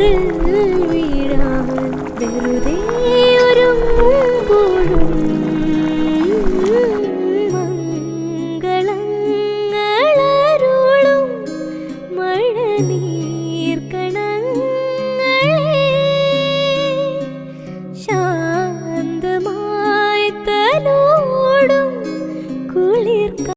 കാറിൽ വീഴാൻ